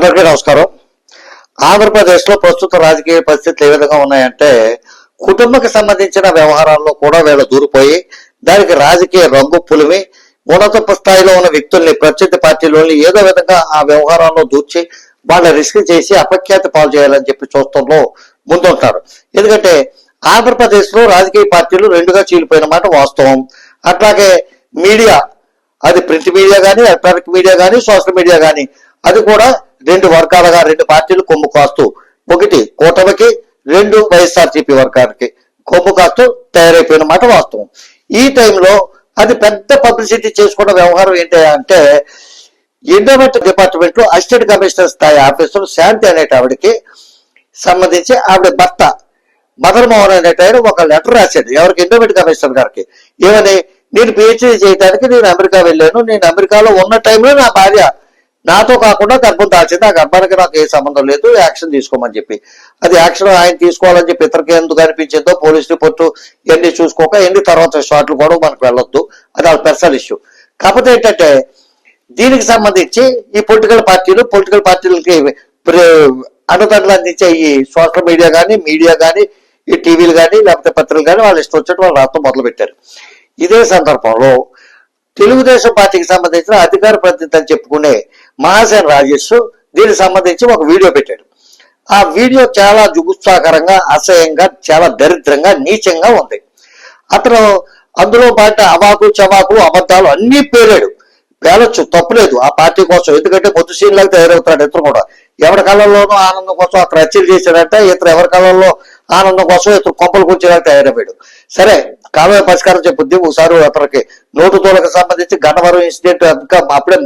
అందరికీ నమస్కారం. ఆంధ్రప్రదేశ్లో ప్రస్తుత రాజకీయ పరిస్థితులు ఏ విధంగా ఉన్నాయంటే కుటుంబకి సంబంధించిన వ్యవహారాల్లో కూడా వీళ్ళు దూరిపోయి దానికి రాజకీయ రంగు పులిమి ఉన్నత స్థాయిలో ఉన్న వ్యక్తుల్ని ప్రత్యర్థి పార్టీలోని ఏదో విధంగా ఆ వ్యవహారాల్లో దూర్చి వాళ్ళ రిస్క్ చేసి అపఖ్యాతి పాలు చేయాలని చెప్పి చూస్తంలో ముందుంటారు. ఎందుకంటే ఆంధ్రప్రదేశ్లో రాజకీయ పార్టీలు రెండుగా చీలిపోయిన మాట వాస్తవం. అట్లాగే మీడియా అది ప్రింట్ మీడియా కానీ ఎలక్ట్రానిక్ మీడియా కానీ సోషల్ మీడియా కానీ అది కూడా రెండు వర్గాలుగా రెండు పార్టీలు కొమ్ము కాస్తూ ఒకటి కూటమికి రెండు వైఎస్ఆర్సీపీ వర్గానికి కొమ్ము కాస్తూ తయారైపోయిన మాట వాస్తవం. ఈ టైంలో అది పెద్ద పబ్లిసిటీ చేసుకున్న వ్యవహారం ఏంటి అంటే ఎండోమెంట్ డిపార్ట్మెంట్లో అసిస్టెంట్ కమిషనర్ స్థాయి ఆఫీసర్ శాంతి అనేట ఆవిడకి సంబంధించి ఆవిడ భర్త మదన్ మోహన్ అనేట ఆయన ఒక లెటర్ రాశాడు. ఎవరికి? ఎండోమెంట్ కమిషనర్ గారికి. ఏమని? నేను పిహెచ్డీ చేయడానికి నేను అమెరికా వెళ్ళాను. నేను అమెరికాలో ఉన్న టైంలో నా భార్య నాతో కాకుండా గర్భం దాల్చింది. ఆ గర్భానికి నాకు ఏ సంబంధం లేదు. యాక్షన్ తీసుకోమని చెప్పి. అది యాక్షన్ ఆయన తీసుకోవాలని చెప్పి ఇతరికి ఎందుకు అనిపించిందో పోలీస్ రిపోర్టు ఎన్ని చూసుకోక ఎన్ని తర్వాత షాట్లు కూడా మనకు వెళ్ళొద్దు. అది వాళ్ళ పర్సనల్ ఇష్యూ కాకపోతే ఏంటంటే దీనికి సంబంధించి ఈ పొలిటికల్ పార్టీలు పొలిటికల్ పార్టీలకి అండదండలు అందించే ఈ సోషల్ మీడియా కానీ మీడియా కానీ ఈ టీవీలు కానీ లేకపోతే పత్రికలు కానీ వాళ్ళు ఇష్టం వచ్చినట్టు వాళ్ళు రాత్రం మొదలు పెట్టారు ఇదే సందర్భంలో తెలుగుదేశం పార్టీకి సంబంధించిన అధికార ప్రతినిధి అని చెప్పుకునే మహాసేన రాజేష్ దీనికి సంబంధించి ఒక వీడియో పెట్టాడు. ఆ వీడియో చాలా జుగుత్సాకరంగా అసహ్యంగా చాలా దరిద్రంగా నీచంగా ఉంది. అతను అందులో పాట అవాకు చవాకు అబద్ధాలు అన్ని పేరాడు. పేలొచ్చు తప్పులేదు. ఆ పార్టీ కోసం ఎందుకంటే పొద్దు సీన్లకు తయారవుతాడు ఇతరు కూడా. ఎవరి కళ్ళల్లోనూ ఆనందం కోసం అక్కడ హత్యలు చేశాడంటే ఇతరు ఎవరి కళ్ళల్లో ఆనందం కోసం ఇతరు కొంపలు కూర్చేలాగా తయారైపోయాడు. సరే కావ్య పరిష్కారం చెప్పుద్ది. ఒకసారి అతనికి నోటు తోలకు సంబంధించి గన్నవరం ఇన్సిడెంట్ ఇంకా అప్పుడే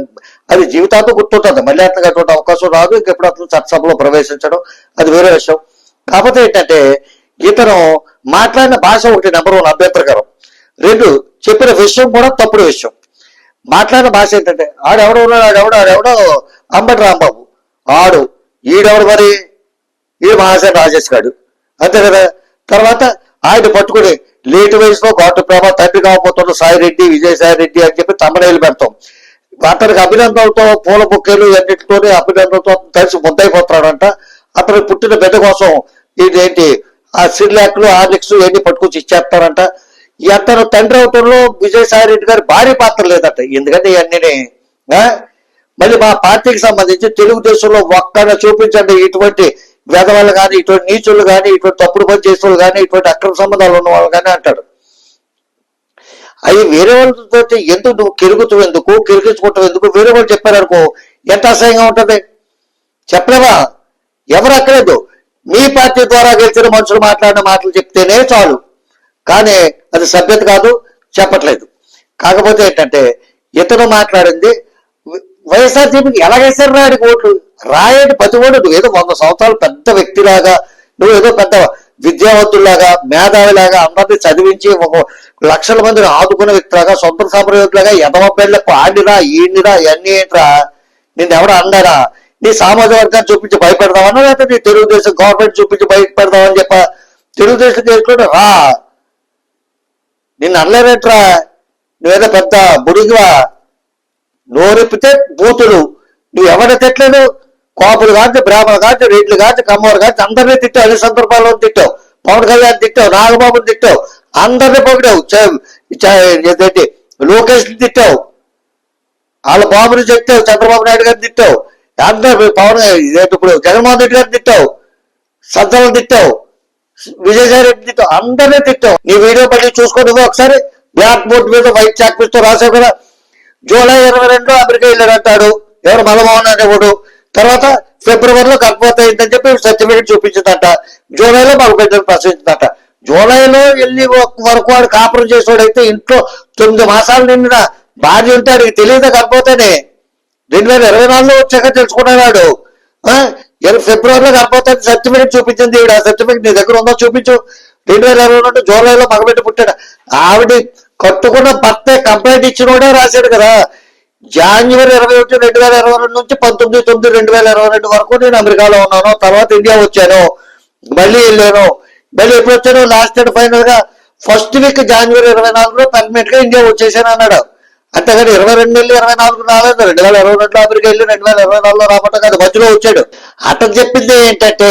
అది జీవితాంతం గుర్తుంటుంది. మళ్ళీ అట్లా అటువంటి అవకాశం రాదు. ఇంకెప్పుడు అతను చట్టసభలో ప్రవేశించడం అది వేరే విషయం. కాకపోతే ఏంటంటే ఇతను మాట్లాడిన భాష ఒకటి నెంబర్ వన్ అభ్యంతరకరం. రెండు చెప్పిన విషయం కూడా తప్పుడు విషయం. మాట్లాడిన భాష ఏంటంటే ఆడెవడో ఉన్నాడు ఆడెవడో ఆడెవడో అంబటి రాంబాబు. ఆడు ఈడెవడు మరి? ఈడు మహాసేన రాజేష్ గాడు. అంతే కదా? తర్వాత ఆయన పట్టుకుని లేటు వయసులో ఘాటు ప్రేమ తండ్రి కాకపోతున్న సాయి రెడ్డి విజయసాయి రెడ్డి అని చెప్పి తమ్మనేలు పెడతాం. అతనికి అభినందనతో పూల బుక్కేలు అన్నిటితోనే అభినందనతో కలిసి ముద్దైపోతాడంట అతను పుట్టిన బిడ్డ కోసం ఇదేంటి ఆ సిర్లాక్లు ఆర్లిక్స్ ఇవన్నీ పట్టుకొచ్చి ఇచ్చేస్తారంట. అతను తండ్రి అవటంలో విజయసాయి రెడ్డి గారి భారీ పాత్ర లేదట. ఎందుకంటే ఇవన్నీ మళ్ళీ మా పార్టీకి సంబంధించి తెలుగుదేశంలో ఒక్కడ చూపించండి ఇటువంటి వెధవలు కానీ ఇటువంటి నీచులు కానీ ఇటువంటి తప్పుడు పని చేసే వాళ్ళు కానీ ఇటువంటి అక్రమ సంబంధాలు ఉన్న వాళ్ళు కానీ అంటాడు. అవి వేరే వాళ్ళతో ఎందుకు నువ్వు కెరుగుతూ ఎందుకు కెరిగించుకుంటావు ఎందుకు? వేరే వాళ్ళు చెప్పారనుకో ఎంత అసహ్యంగా ఉంటది? చెప్పలేవా? ఎవరు అక్కలేదు మీ పార్టీ ద్వారా గెలిచిన మనుషులు మాట్లాడిన మాటలు చెప్తేనే చాలు. కానీ అది సభ్యత కాదు చెప్పట్లేదు. కాకపోతే ఏంటంటే ఇతను మాట్లాడింది వైఎస్ఆర్సీపీకి ఎలా రాడికి ఓట్లు? రాయడి ప్రతి ఓటు నువ్వు ఏదో వంద సంవత్సరాలు పెద్ద వ్యక్తిలాగా నువ్వు ఏదో పెద్ద విద్యావంతుల్లాగా మేధావిలాగా అందరినీ చదివించి ఒక లక్షల మందిని ఆదుకున్న వ్యక్తులాగా సొంత సంప్రదాయకులాగా ఎదవ పేర్లకు ఆడిరా ఈడిరా ఇవన్నీ ఏంట్రా? నిన్ను ఎవరు అన్నారా నీ సామాజిక వర్గాన్ని చూపించి భయపెడదామన్నా లేకపోతే నీ తెలుగుదేశం గవర్నమెంట్ చూపించి భయపెడదామని చెప్ప? తెలుగుదేశం చేసుకుంటే రా. నిన్ను అనలేరేట్రా? నువ్వేదో పెద్ద బుడిగివా నోరెప్పితే బూతులు. నువ్వు ఎవరిని తిట్టలేదు? కోపులు కాదు బ్రాహ్మణులు కాదు రెడ్లు కాదు కమ్మవారు కాదు అందరినీ తిట్టావు. అన్ని సందర్భాల్లో తిట్టావు. పవన్ కళ్యాణ్ తిట్టావు. నాగబాబుని తిట్టావు. అందరిని పొగిడావు. ఏంటంటే లోకేష్ తిట్టావు. వాళ్ళ బాబుని చెప్తావు చంద్రబాబు నాయుడు గారిని తిట్టావు. అందరు పవన్ ఇప్పుడు జగన్మోహన్ రెడ్డి గారిని తిట్టావు. సంతలను తిట్టావు. విజయసాయి రెడ్డి తిట్టావు. అందరినీ తిట్టావు. నీ వీడియో మళ్ళీ చూసుకోండి ఒకసారి. బ్లాక్ బోర్డ్ మీద వైట్ చాక్ పిస్తూ రాసావు కదా. జూలై ఇరవై రెండు అమెరికా వెళ్ళాడు అంటాడు. ఎవరు? మలమోహన్ అనేవాడు. తర్వాత ఫిబ్రవరిలో గర్భవతి అయిందని చెప్పి సర్టిఫికేట్ చూపించిందట. జూలైలో మగ బిడ్డను జూలైలో వెళ్ళి వరకు వాడు కాపురం చేసేవాడైతే ఇంట్లో తొమ్మిది మాసాలు నిండిన భార్య ఉంటే వాడికి తెలియదు గర్భవతనే. రెండు వేల ఇరవై నాలుగులో వచ్చాక తెలుసుకున్నాడు. ఫిబ్రవరిలో గర్భవతి సర్టిఫికేట్ చూపించింది ఈవిడ సర్టిఫికేట్ నీ దగ్గర ఉందో చూపించు. రెండు వేల ఇరవై రెండు జూలైలో మగబెట్టి పుట్టాడు. ఆవిడ కట్టుకున్న భర్త కంప్లైంట్ ఇచ్చినోడే రాశాడు కదా. జాన్యువరి ఇరవై ఒకటి రెండు వేల ఇరవై రెండు నుంచి పంతొమ్మిది తొమ్మిది రెండు వేల ఇరవై రెండు వరకు నేను అమెరికాలో ఉన్నాను. తర్వాత ఇండియా వచ్చాను. మళ్ళీ వెళ్ళాను. మళ్ళీ ఎప్పుడు వచ్చాను లాస్ట్ అండ్ ఫైనల్గా ఫస్ట్ వీక్ జనవరి ఇరవై నాలుగులో పర్మనెంట్గా ఇండియా వచ్చేసాను అన్నాడు. అంతేగాని ఇరవై రెండు నెలలు ఇరవై నాలుగు రాలేదు. రెండు వేల ఇరవై రెండులో అమెరికా వెళ్ళి రెండు వేల ఇరవై నాలుగులో రావటం కాదు మధ్యలో వచ్చాడు. అతను చెప్పింది ఏంటంటే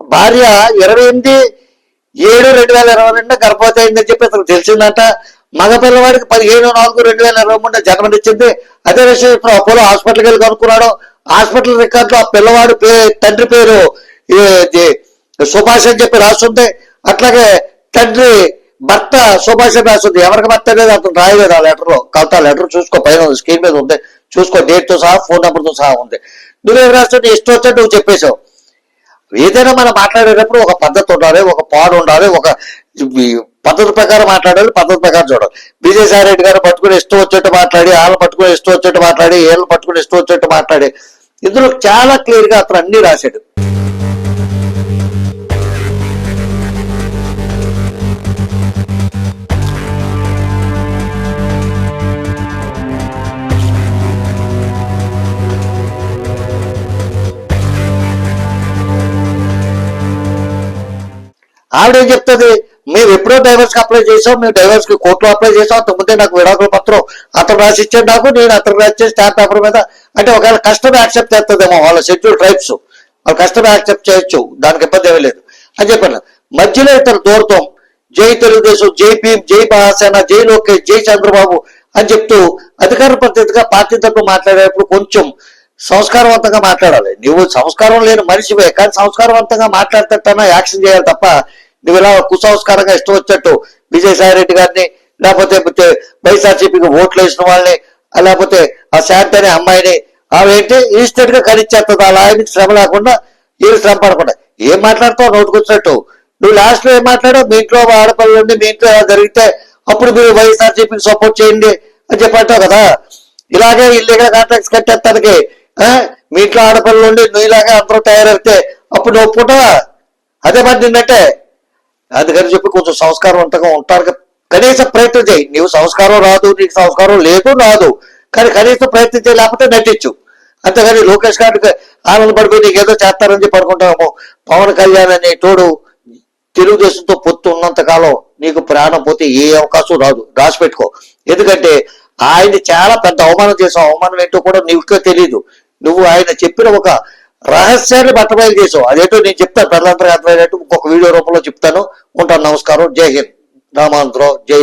భార్య ఇరవై ఎనిమిది ఏడు రెండు వేల ఇరవై రెండు గర్భవతి అయిందని చెప్పి అతను తెలిసిందంట. మగ పిల్లవాడికి పదిహేను నాలుగు రెండు వేల ఇరవై మూడు జన్మనిచ్చింది. అదే విషయం ఇప్పుడు అపోలో హాస్పిటల్కి వెళ్ళి కనుక్కున్నాడు. హాస్పిటల్ రికార్డులో ఆ పిల్లవాడు పే తండ్రి పేరు సుభాష్ అని చెప్పి రాస్తుంది అట్లాగే తండ్రి భర్త సుభాష్ అని రాస్తుంది ఎవరికి భర్త అనేది అతను రాయలేదు ఆ లెటర్లో. కాబట్టి ఆ లెటర్ చూసుకో పైన స్క్రీన్ మీద ఉంది. చూసుకో డేట్తో సహా ఫోన్ నెంబర్తో సహా ఉంది. నువ్వేం రాస్తుంటే ఇష్టం వచ్చా నువ్వు చెప్పేశావు. ఏదైనా మనం మాట్లాడేటప్పుడు ఒక పద్ధతి ఉండాలి ఒక పాడు ఉండాలి ఒక పద్ధతి ప్రకారం మాట్లాడాలి పద్ధతి ప్రకారం చూడాలి. విజయసాయి రెడ్డి గారు పట్టుకుని ఇష్టం వచ్చేట్టు మాట్లాడి వాళ్ళని పట్టుకుని ఇష్టం వచ్చేట్టు మాట్లాడి వీళ్ళని పట్టుకుని ఇష్టం వచ్చేట్టు మాట్లాడి. ఇందులో చాలా క్లియర్గా అతను అన్ని రాశాడు. ఆవిడేం చెప్తుంది? మేము ఎప్పుడో డైవర్స్కి అప్లై చేసాం మేము డైవర్స్కి కోర్టులో అప్లై చేసాం అంతకుముందే నాకు విడాకుల పత్రం అతను రాసి ఇచ్చాడు నాకు నేను అతను రాసి స్టాంప్ పేపర్ మీద. అంటే ఒకవేళ కస్టమర్ యాక్సెప్ట్ చేస్తుందేమో వాళ్ళ షెడ్యూల్ ట్రైబ్స్ వాళ్ళు కస్టమర్ యాక్సెప్ట్ చేయొచ్చు దానికి ఇబ్బంది ఏమీ లేదు. అని చెప్పాను. మధ్యలో ఇతను దూరతం. జై తెలుగుదేశం జై భీమ్ జై మహాసేన జై లోకేష్ జై చంద్రబాబు అని చెప్తూ అధికార ప్రతిగా పార్టీ తరపు మాట్లాడేటప్పుడు కొంచెం సంస్కారవంతంగా మాట్లాడాలి. నువ్వు సంస్కారం లేని మనిషివే కానీ సంస్కారవంతంగా మాట్లాడతట్టన్నా యాక్షన్ చేయాలి తప్ప నువ్వు ఇలా కుసంస్కారంగా ఇష్టం వచ్చేట్టు విజయసాయి రెడ్డి గారిని లేకపోతే వైఎస్ఆర్సీపీకి ఓట్లు వేసిన వాళ్ళని లేకపోతే ఆ శాంతి అనే అమ్మాయిని ఆవేంటి ఇన్స్టెంట్గా కలిచేస్తుంది అలా ఆయనకి శ్రమ లేకుండా ఏమి శ్రమ పడకుండా. ఏం మాట్లాడతావు? నోటుకొచ్చినట్టు నువ్వు లాస్ట్లో ఏం మాట్లాడావు? మీ ఇంట్లో ఆడపిల్లలు మీ ఇంట్లో జరిగితే అప్పుడు మీరు వైఎస్ఆర్సీపీకి సపోర్ట్ చేయండి అని చెప్పంటావు కదా. ఇలాగే ఇల్లీగల్ కాంట్రాక్ట్స్ కట్టేస్తానికి మీ ఇంట్లో ఆడపిల్లలు ఉండి నువ్వు అందరూ తయారైతే అప్పుడు నువ్వు పూట అదే మరి నిన్నట్టే. అందుకని చెప్పి కొంచెం సంస్కారవంతంగా ఉంటారు కనీసం ప్రయత్నం చేయి. నీవు సంస్కారం రాదు నీకు సంస్కారం లేదు రాదు. కానీ కనీసం ప్రయత్నం చేయి లేకపోతే నటించు. అంతేగాని లోకేష్ గారికి ఆనంద పడిపోయి నీకు ఏదో చేస్తారని చెప్పి అనుకుంటాము పవన్ కళ్యాణ్ అనే తోడు తెలుగుదేశంతో పొత్తు ఉన్నంత కాలం నీకు ప్రాణం పోతే ఏ అవకాశం రాదు. రాసి పెట్టుకో ఎందుకంటే ఆయన చాలా పెద్ద అవమానం చేసావు అవమానం ఏంటో కూడా నీకు తెలియదు నువ్వు ఆయన చెప్పిన ఒక రహస్యాన్ని బట్టబయలు చేసావు అదేంటో నేను చెప్తాను ప్రజలందరూ అర్థమయ్యేటట్టు ఇంకొక వీడియో రూపంలో చెప్తాను ఉంటాను నమస్కారం జై హింద్ రామాంధ్రరావు జై